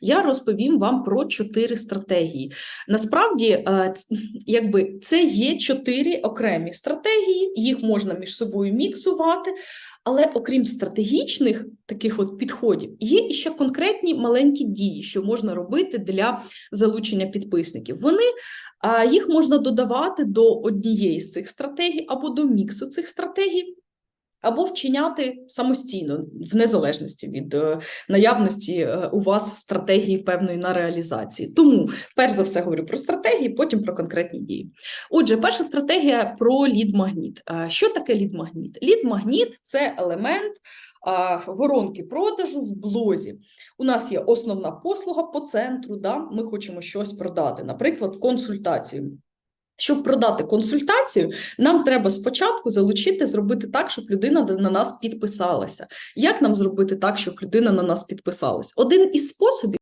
я розповім вам про чотири стратегії. Насправді, е, якби це є чотири окремі стратегії, їх можна між собою міксувати. Але окрім стратегічних таких от підходів, є ще конкретні маленькі дії, що можна робити для залучення підписників. Вони їх можна додавати до однієї з цих стратегій або до міксу цих стратегій. Або вчиняти самостійно, в незалежності від е, наявності е, у вас стратегії певної на реалізації. Тому, перш за все, говорю про стратегії, потім про конкретні дії. Отже, перша стратегія про лід-магніт. Що таке лід-магніт? Лід-магніт це елемент воронки продажу в блозі. У нас є основна послуга по центру. Да? Ми хочемо щось продати, наприклад, консультацію. Щоб продати консультацію, нам треба спочатку залучити, зробити так, щоб людина на нас підписалася. Як нам зробити так, щоб людина на нас підписалась? Один із способів.